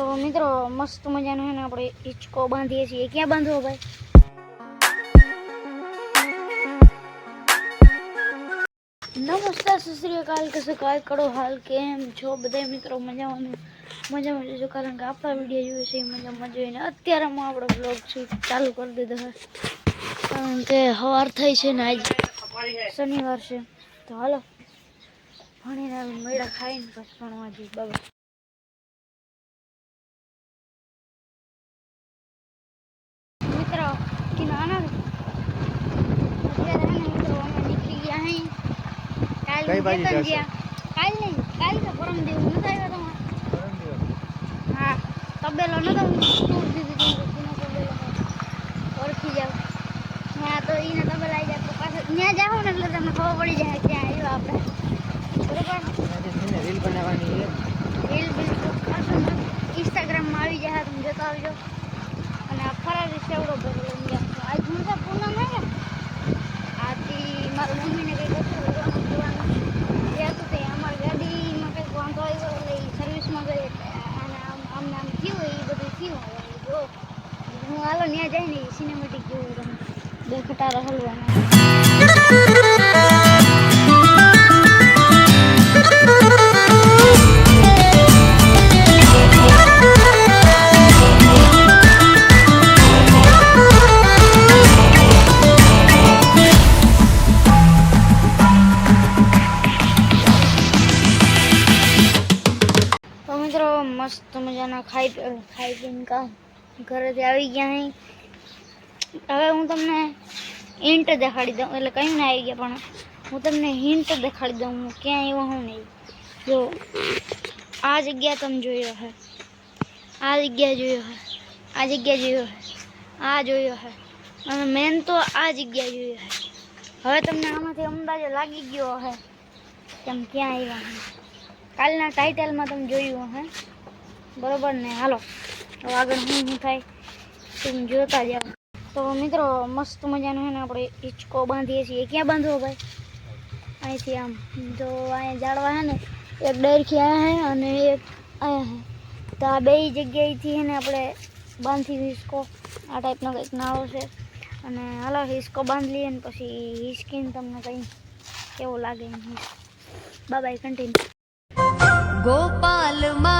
તો મિત્રો મસ્ત મજાનો છે ને આપણે હિંચકો બાંધીએ છીએ ક્યાં બાંધવો ભાઈ નમસ્કાર સત શ્રી અકાલ કશે કાય કરો હાલ કેમ છો બધા મિત્રો મજામાં મજામાં જોજો કારણ કે આપણા વિડીયો જોઈએ છે એ મજામાં જોઈને અત્યારે હું આપણો બ્લોગ શૂટ ચાલુ કરી દીધો છે કારણ કે સવાર થઈ છે ને આજ શનિવાર છે તો હાલો ભણીને આવી મેળા ખાઈને પછી ભણવા જઈએ બાબા કાલ કઈ બાજુ જશે? કાલ નહીં કાલ તો પરમ દેવ નથી આવ્યો તમારે. હા તબેલો નતો ટૂર દીધી હતી એનો તબેલો ઓળખી જાવ હા તો એને તબેલા આવી જાય તો પાછો ત્યાં જાઓ ને એટલે તમને ખબર પડી જાય ક્યાં આવ્યો આપણે. બરોબર? રીલ બનાવવાની છે રીલ બિલ તો પાછું ઇન્સ્ટાગ્રામમાં આવી જાય તમે જોતા આવજો. અને આ ફરારી સેવડો ભરેલો ઇન્ડિયા તો આજ હું તો પૂનમ હે ને આથી મારી મમ્મીને કંઈક હતું લેવાનું જોવાનું જે હતું તે અમારી ગાડીમાં કંઈક વાંધો આવ્યો એટલે એ સર્વિસમાં ગઈ એટલે અને આમ આમને આમ થયું એ બધું થયું હવે જો હું હાલો ત્યાં જઈને સિનેમેટિક જોઉં તમે બે ખટારા હલવાના. મસ્ત મજાના ખાઈ ખાઈ પીને કા ઘરેથી આવી ગયા અહીં હવે હું તમને હિન્ટ દેખાડી દઉં એટલે કયું ના આવી ગયા પણ હું તમને હિન્ટ દેખાડી દઉં હું ક્યાં આવ્યો હું નહીં જો આ જગ્યા તમે જોયો હે આ જગ્યા જોયો હે આ જગ્યા જોયો હે આ જોયો હે અને મેન તો આ જગ્યા જોયો હે હવે તમને આમાંથી અંદાજો લાગી ગયો હે કે તમે ક્યાં આવ્યા હે કાલના ટાઇટલમાં તમે જોયું હે બરોબર ને હાલો હવે આગળ શું શું થાય તમે જોતા જાઓ તો મિત્રો મસ્ત મજાનો છે ને આપણે હિંચકો બાંધીએ છીએ ક્યાં બાંધવો ભાઈ અહીંથી આમ જો અહીંયા ઝાડવા છે ને એક ડરખી આયા હે અને એક આયા હે તો આ બે જગ્યાએથી છે ને આપણે બાંધી હિંચકો આ ટાઈપનો કંઈક નાળો છે અને હાલો હિંચકો બાંધી લઈએ ને પછી હિંચકીને તમને કંઈ કેવું લાગે એમ બાય કન્ટિન્યુ ગોપાલ મારો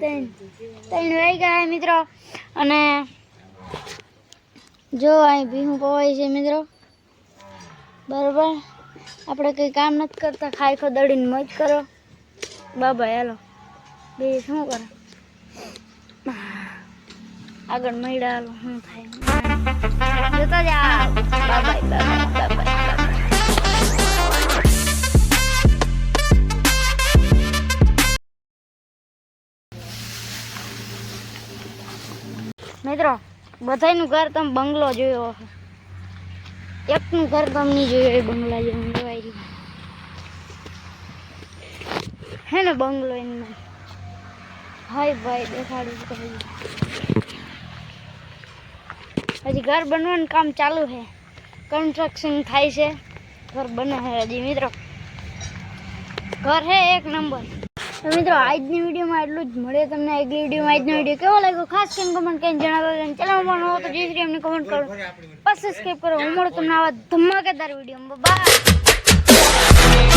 ત્રણ ત્રણ વાગ્યા ગયા મિત્રો. અને જો અહીં ભીહું પવાય છે મિત્રો. બરોબર? આપણે કંઈ કામ નથી કરતા. ખાઈ દડીને મોજ કરો. બાબા, હાલો. બે શું કરો? આગળ મળ્યા હાલો. શું થાય? જોતા જાઓ બાબાય બાબાય મિત્રો, બધાયનું ઘર તમે બંગલો જોયો એકનું ઘર તમે નહીં જોયું, એ બંગલા જેવું રહ્યું હે ને બંગલો એનું હાય ભાઈ, દેખાડું હજી ઘર બનવાનું કામ ચાલુ છે. કન્સ્ટ્રક્શન થાય છે. ઘર બને હજી, મિત્રો. ઘર હે એક નંબર. તો મિત્રો આજની વિડીયોમાં એટલું જ. મળે તમને આગલી વિડીયોમાં. આજનો વીડિયો કેવો લાગ્યો? ખાસ કરીને કમેન્ટ કરીને જણાવો અને ચેનલમાં નવો તો જય શ્રી અમને કમેન્ટ કરો. પછી સબસ્ક્રાઈબ કરો. હું મળું તમને આવા ધમાકેદાર વીડિયો બાય